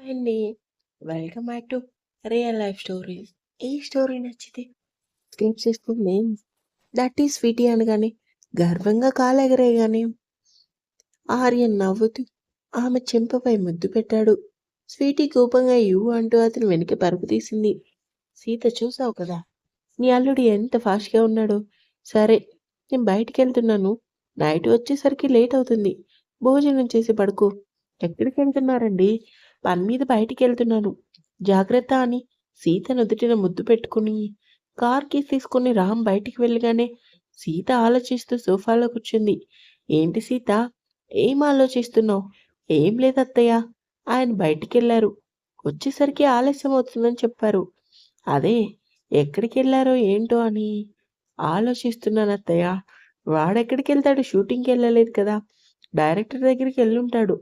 అండి. Welcome back to real life stories. ఈ story నచ్చితే సబ్స్క్రైబ్ చేసుకోండి. దట్ ఈస్ స్వీటీ అనగానే గర్వంగా కాలెగరేయగానే ఆర్యన్ నవ్వుతూ ఆమె చెంపపై ముద్దు పెట్టాడు. స్వీటీ కోపంగా యూ అంటూ అతను వెనక పరుపు తీసింది. సీత చూసావు కదా నీ అల్లుడు ఎంత ఫాస్ట్‌గా ఉన్నాడో. సరే నేను బయటికి వెళ్తున్నాను నైట్ వచ్చేసరికి లేట్ అవుతుంది. భోజనం చేసి పడుకో. ఎక్కడికి వెళ్తున్నారండి పని మీద బయటికి వెళ్తున్నాను జాగ్రత్త అని సీత నుదుటిన ముద్దు పెట్టుకుని కార్ కీస్ తీసుకొని రామ్ బయటికి వెళ్ళగానే సీత ఆలోచిస్తూ సోఫాలో కూర్చుంది. ఏంటి సీత? ఏం ఆలోచిస్తున్నావు? ఏం లేదు అత్తయ్య ఆయన బయటికి వెళ్ళారు వచ్చేసరికి ఆలస్యం అవుతుందని చెప్పారు. అదే ఎక్కడికెళ్ళారో ఏంటో అని ఆలోచిస్తున్నాను అత్తయ్య వాడెక్కడికి వెళ్తాడు షూటింగ్కి వెళ్ళలేదు కదా! డైరెక్టర్ దగ్గరికి వెళ్ళుంటాడు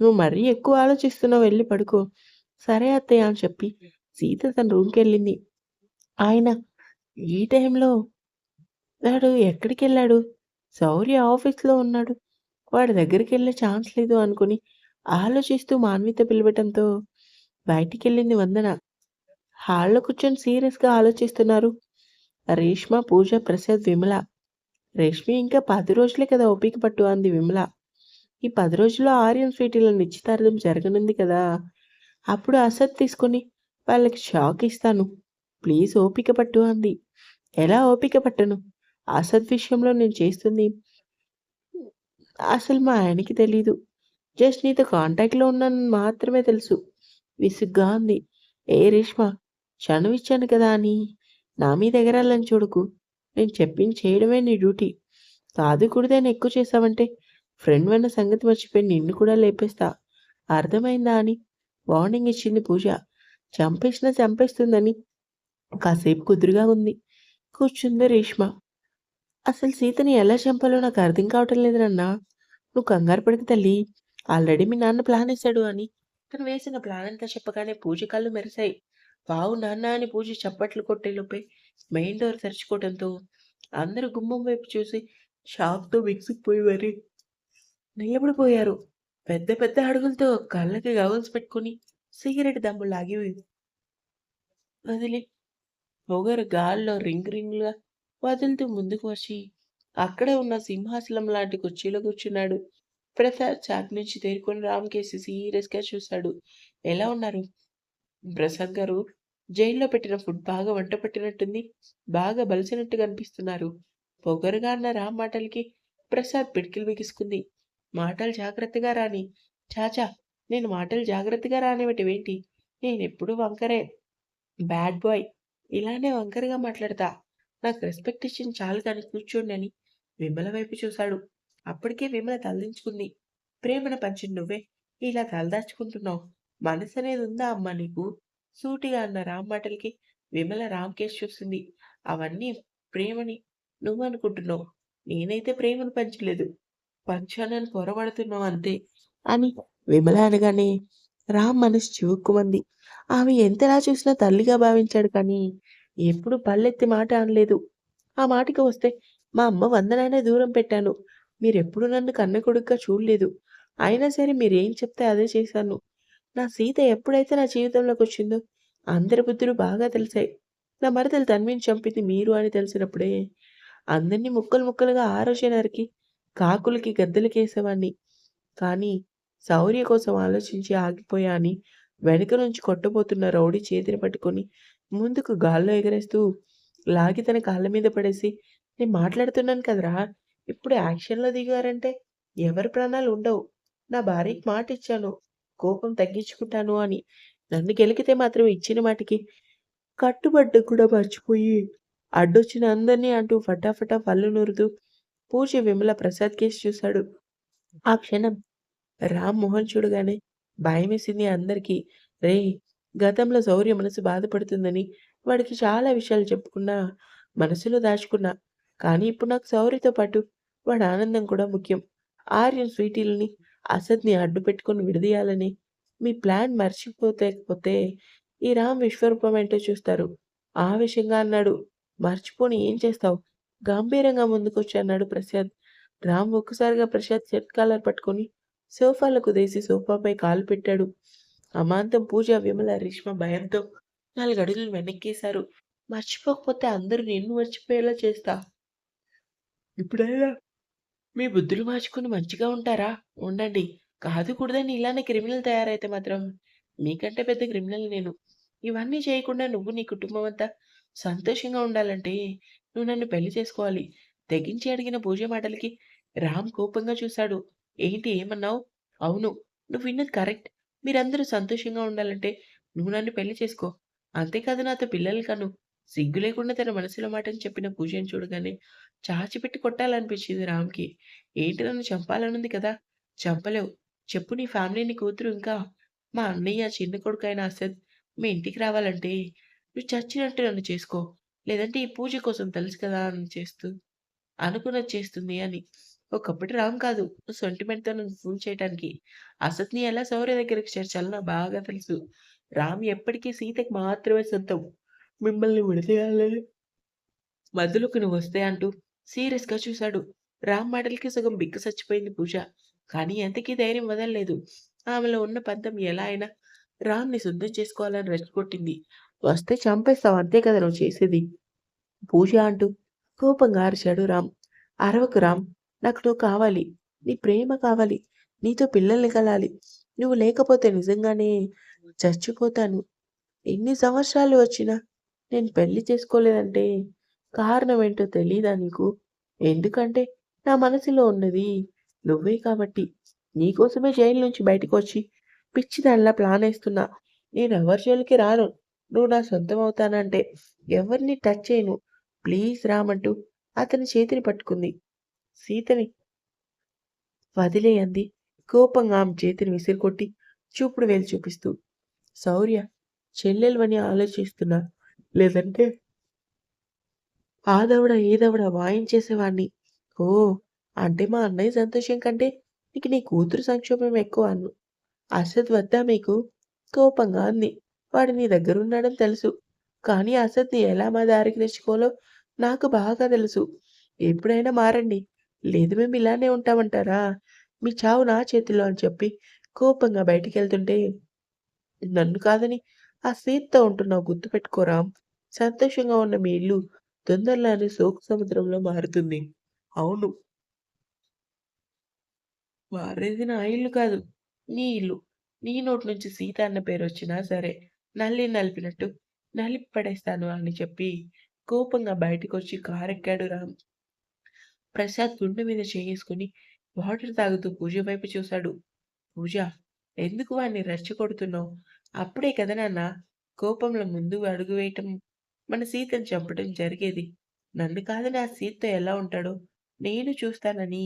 నువ్వు మరీ ఎక్కువ ఆలోచిస్తున్నావు వెళ్ళి పడుకో. సరే అత్తయ్య అని చెప్పి సీత తన రూమ్కి వెళ్ళింది ఆయన ఈ టైంలో వాడు ఎక్కడికి వెళ్ళాడు శౌర్య ఆఫీస్‌లో ఉన్నాడు. వాడి దగ్గరికి వెళ్ళే ఛాన్స్ లేదు అనుకుని ఆలోచిస్తూ మాన్విత పిలవటంతో బయటికి వెళ్ళింది వందన. హాల్‌లో కూర్చొని సీరియస్‌గా ఆలోచిస్తున్నారు రేష్మ, పూజ, ప్రసాద్, విమల. రేష్మి ఇంకా పది రోజులే కదా ఓపిక పట్టు అంది విమల. ఈ పది రోజుల్లో ఆర్యన్, స్వీటీల నిశ్చితార్థం జరగనుంది కదా! అప్పుడు అసత్ తీసుకొని వాళ్ళకి షాక్ ఇస్తాను. ప్లీజ్ ఓపిక పట్టు అంది. ఎలా ఓపిక పట్టను? అసత్ విషయంలో నేను చేస్తుంది అసలు మా ఆయనకి తెలీదు. జస్ట్ నీతో కాంటాక్ట్‌లో ఉన్నాను మాత్రమే తెలుసు. విసుగ్గా ఉంది ఏ రేష్మ చనువిచ్చాను కదా అని నా మీద ఎగరాలని చూడకు. నేను చెప్పింది చేయడమే నీ డ్యూటీ. కాదు నేను ఎక్కువ చేశావంటే ఫ్రెండ్ అన్న సంగతి మర్చిపోయి నిన్ను కూడా లేపేస్తా. అర్థమైందా అని వార్నింగ్ ఇచ్చింది పూజ. చంపేసినా చంపేస్తుందని కాసేపు కుదురుగా ఉంది. కూర్చుంది రేష్మ. అసలు సీతని ఎలా చంపాలో నాకు అర్థం కావటం లేదు నాన్నా. నువ్వు కంగారు పడికి తల్లి ఆల్రెడీ మీ నాన్న ప్లాన్ వేశాడు అని తను వేసిన ప్లాన్ అంతా చెప్పగానే పూజ కళ్ళు మెరిశాయి. వావ్ నాన్న అని పూజ చప్పట్లు కొట్టేలోపే మెయిన్ డోర్ తెరుచుకోవడంతో అందరూ గుమ్మం వైపు చూసి షాక్‌తో మిక్సిపోయి మరి నిలబడిపోయారు. పెద్ద పెద్ద అడుగులతో కళ్ళకి గౌల్స్ పెట్టుకొని సిగరెట్ దమ్ము లాగి వదిలి పొగరు గాల్లో రింగ్ రింగ్‌లుగా వదులుతూ ముందుకు వచ్చి అక్కడే ఉన్న సింహాసనం లాంటి కుర్చీలో కూర్చున్నాడు. ప్రసాద్ చాట్ నుంచి తేరుకొని రామ్‌కేసి సీరియస్‌గా చూశాడు. ఎలా ఉన్నారు? ప్రసాద్ గారు జైల్లో పెట్టిన ఫుడ్ బాగా వంట పట్టినట్టుంది. బాగా బలిసినట్టు కనిపిస్తున్నారు. పొగరుగా అన్న రామ్ మాటలకి ప్రసాద్ పిడికిలు బిగుసుకుంది. మాటలు జాగ్రత్తగా రాని. చాచా నేను మాటలు జాగ్రత్తగా రానివటివేంటి నేనెప్పుడు వంకరే. Bad boy. ఇలానే వంకరగా మాట్లాడతా. నాకు రెస్పెక్ట్ చాలు కానీ కూర్చోండి విమల వైపు చూశాడు. అప్పటికే విమల తలదించుకుంది. ప్రేమను పంచిన నువ్వే ఇలా తలదాచుకుంటున్నావు. మనసు అనేది ఉందా అమ్మా నీకు? సూటిగా అన్న రామ్ మాటలకి విమల రామ్ కేసి చూసింది. అవన్నీ ప్రేమని నువ్వు అనుకుంటున్నావు నేనైతే ప్రేమను పంచలేదు. పంచానని పొరబడుతున్నావు అంతే అని విమల అనగానే రామ్ మనసు చివుక్కుమంది. ఆమె ఎంతలా చూసినా తల్లిగా భావించాడు కానీ ఎప్పుడు పల్లెత్తి మాట అనలేదు. ఆ మాటకి వస్తే మా అమ్మ వందనైనా దూరం పెట్టాను. మీరెప్పుడు నన్ను కన్న కొడుకుగా చూడలేదు. అయినా సరే మీరేం చెప్తే అదే చేశాను. నా సీత ఎప్పుడైతే నా జీవితంలోకి వచ్చిందో అందరి బుద్ధులు బాగా తెలిసాయి. నా మరదలు తన్విని చంపింది మీరు అని తెలిసినప్పుడే అందరిని ముక్కలు ముక్కలుగా ఆ రోజే నరికి కాకులకి గద్దెలకేసేవాణ్ణి కానీ శౌర్య కోసం ఆలోచించి ఆగిపోయా అని వెనుక నుంచి కొట్టబోతున్న రౌడీ చేతిని పట్టుకొని ముందుకు గాల్లో ఎగరేస్తూ లాగి తన కాళ్ళ మీద పడేసి నేను మాట్లాడుతున్నాను కదరా! ఇప్పుడు యాక్షన్‌లో దిగారంటే ఎవరి ప్రాణాలు ఉండవు. నా భార్యకి మాటిచ్చాను. కోపం తగ్గించుకుంటాను అని. నన్ను గెలికితే మాత్రం ఇచ్చిన మాటకి కట్టుబడ్డ కూడా మర్చిపోయి అడ్డొచ్చిన అందరిని అంటూ ఫటాఫటా పళ్ళు నూరుతూ పూజ విమల ప్రసాద్ కేసి చూశాడు. ఆ క్షణం రామ్ మోహన్ చూడగానే భయమేసింది అందరికీ. రేయ్! గతంలో శౌర్య మనసు బాధపడుతుందని వాడికి చాలా విషయాలు చెప్పుకున్నా మనసులో దాచుకున్నా. కానీ ఇప్పుడు నాకు శౌర్యతో పాటు వాడి ఆనందం కూడా ముఖ్యం. ఆర్యన్, స్వీటీలని, అసద్‌ని అడ్డు పెట్టుకొని విడదీయాలని మీ ప్లాన్ మర్చిపోతేకపోతే ఈ రామ్ విశ్వరూపం ఏంటో చూస్తారు. ఆవేశంగా అన్నాడు. మర్చిపోని ఏం చేస్తావు? గంభీరంగా ముందుకొచ్చాడు అన్నాడు ప్రసాద్. రామ్ ఒక్కసారిగా ప్రసాద్ షర్ట్ కాలర్ పట్టుకొని సోఫాలో కుదేసి సోఫాపై కాలు పెట్టాడు. అమాంతం పూజ విమల రేష్మ భయంతో నాలుగు అడుగులు వెనక్కేశారు. మర్చిపోకపోతే అందరూ నిన్ను మర్చిపోయేలా చేస్తా. ఇప్పుడైనా మీ బుద్ధులు మార్చుకుని మంచిగా ఉంటారా? ఉండండి. కాదు కూడదని ఇలానే క్రిమినల్ తయారైతే మాత్రం. మీకంటే పెద్ద క్రిమినల్ నేను. ఇవన్నీ చేయకుండా నువ్వు నీ కుటుంబం అంతా సంతోషంగా ఉండాలంటే నువ్వు నన్ను పెళ్ళి చేసుకోవాలి. తెగించి అడిగిన పూజ మాటలకి రామ్ కోపంగా చూశాడు. ఏంటి ఏమన్నావు? అవును నువ్వు విన్నది కరెక్ట్. మీరందరూ సంతోషంగా ఉండాలంటే నువ్వు నన్ను పెళ్ళి చేసుకో. అంతేకాదు నాతో పిల్లలు కను. సిగ్గు లేకుండా తన మనసులో మాటని చెప్పిన పూజని చూడగానే చాచిపెట్టి కొట్టాలనిపించింది రామ్కి. ఏంటి నన్ను చంపాలనుంది కదా? చంపలేవు. చెప్పు నీ ఫ్యామిలీ నీ కూతురు ఇంకా మా అన్నయ్య చిన్న కొడుకు అయిన అసద్ మీ ఇంటికి రావాలంటే నువ్వు చచ్చినట్టు నన్ను చేసుకో. లేదంటే ఈ పూజ కోసం తెలుసు కదా అని చేస్తూ అనుకున్నది చేస్తుంది అని. ఒకప్పటి రామ్ కాదు సెంటిమెంట్తో నన్ను ఫూల్ చేయడానికి అసత్ని ఎలా సౌర్య దగ్గరికి చేర్చాలో బాగా తెలుసు. రామ్ ఎప్పటికీ సీతకి మాత్రమే సొంతం. మిమ్మల్ని విడదీయాలని. మధ్యలోకి నువ్వు వస్తే అంటూ సీరియస్గా చూశాడు. రామ్ మాటలకి సగం బిగ్గు చచ్చిపోయింది పూజ. కానీ ఎంతకీ ధైర్యం వదలలేదు. ఆమెలో ఉన్న పంతం ఎలా అయినా రామ్ని శుద్ధం చేసుకోవాలని రెచ్చగొట్టింది. వస్తే చంపేస్తావు. అంతే కదా నువ్వు చేసేది. పూజ అంటూ కోపంగా అరిచాడు రామ్. అరవకు రామ్ నాకు నువ్వు కావాలి. నీ ప్రేమ కావాలి. నీతో పిల్లల్ని కలాలి. నువ్వు లేకపోతే నిజంగానే చచ్చిపోతాను. ఎన్ని సంవత్సరాలు వచ్చినా నేను పెళ్ళి చేసుకోలేదంటే కారణం ఏంటో తెలీదా నీకు? ఎందుకంటే నా మనసులో ఉన్నది నువ్వే కాబట్టి. నీకోసమే జైలు నుంచి బయటకు వచ్చి పిచ్చి దానిలా ప్లాన్ వేస్తున్నా. నేను ఎవరి జైలుకి రాను. నువ్వు నా సొంతం అవుతానంటే ఎవరిని టచ్ చేయను. ప్లీజ్ రామంటూ అతని చేతిని పట్టుకుంది. సీతని వదిలేయంది కోపంగా ఆమె చేతిని విసిరికొట్టి చూపుడు వేలు చూపిస్తూ శౌర్య చెల్లెలవని ఆలోచిస్తున్నా. లేదంటే ఆదవడ ఏదవడ వాయించేసేవాణ్ణి. ఓ అంటే మా అన్నయ్య సంతోషం కంటే నీకు నీ కూతురు సంక్షోభం ఎక్కువ అన్ను. అసద్ వద్దా మీకు? కోపంగా అంది. వాడు నీ దగ్గర ఉన్నాడని తెలుసు. కానీ అసద్ని ఎలా మా దారికి తెచ్చుకోవాలో నాకు బాగా తెలుసు. ఎప్పుడైనా మారండి. లేదు మేము ఇలానే ఉంటామంటారా? మీ చావు నా చేతిలో అని చెప్పి కోపంగా బయటికి వెళ్తుంటే నన్ను కాదని ఆ సీత్తో ఉంటున్నావు గుర్తుపెట్టుకోరా సంతోషంగా ఉన్న మీ ఇల్లు తొందరలోనే సోకు సముద్రంలో మారుతుంది. అవును. మారేది నా ఇల్లు కాదు నీ ఇల్లు. నీ నోటి నుంచి సీత అన్న పేరు వచ్చినా సరే. నల్లి నలిపినట్టు నలిపి పడేస్తాను అని చెప్పి కోపంగా బయటకు వచ్చి కారెక్కాడు రామ్. ప్రసాద్ గుండె మీద చేసుకుని వాటర్ తాగుతూ పూజ వైపు చూశాడు. పూజ ఎందుకు వాడిని రెచ్చగొడుతున్నావు? అప్పుడే కదా నాన్న కోపంలో ముందు అడుగు వేయటం మన సీతను చంపడం జరిగేది. నన్ను కాదని ఆ సీతతో ఎలా ఉంటాడో నేను చూస్తానని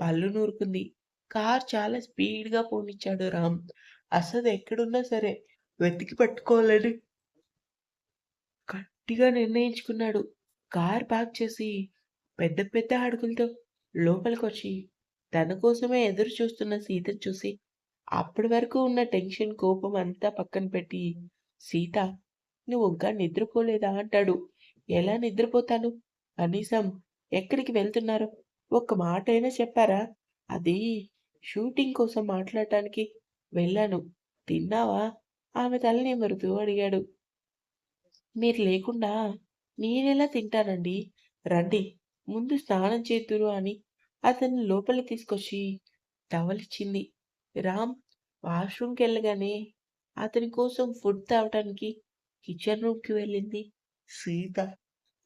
పళ్ళు నూరుకుంది. కార్ చాలా స్పీడ్గా పోనిచ్చాడు రామ్. అసలు ఎక్కడున్నా సరే వెతికి పట్టుకోవాలని గట్టిగా నిర్ణయించుకున్నాడు. కార్ పార్క్ చేసి పెద్ద పెద్ద అడుగులతో లోపలికి వచ్చి తన కోసమే ఎదురు చూస్తున్న సీత చూసి అప్పటి వరకు ఉన్న టెన్షన్ కోపం అంతా పక్కన పెట్టి సీత నువ్వు ఇంకా నిద్రపోలేదా? అంటాడు. ఎలా నిద్రపోతాను? కనీసం ఎక్కడికి వెళ్తున్నారు? ఒక్క మాట అయినా చెప్పారా? అది షూటింగ్ కోసం మాట్లాడటానికి వెళ్ళాను. తిన్నావా? ఆమె తలని మరుతూ అడిగాడు. మీరు లేకుండా మీరెలా తింటానండి? రండి ముందు స్నానం చేద్దురు అని అతన్ని లోపలికి తీసుకొచ్చి టవలిచ్చింది రామ్ వాష్రూమ్కి వెళ్ళగానే అతని కోసం ఫుడ్ తాగటానికి కిచెన్ రూమ్కి వెళ్ళింది. సీత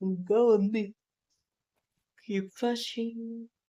ఇంకా ఉంది.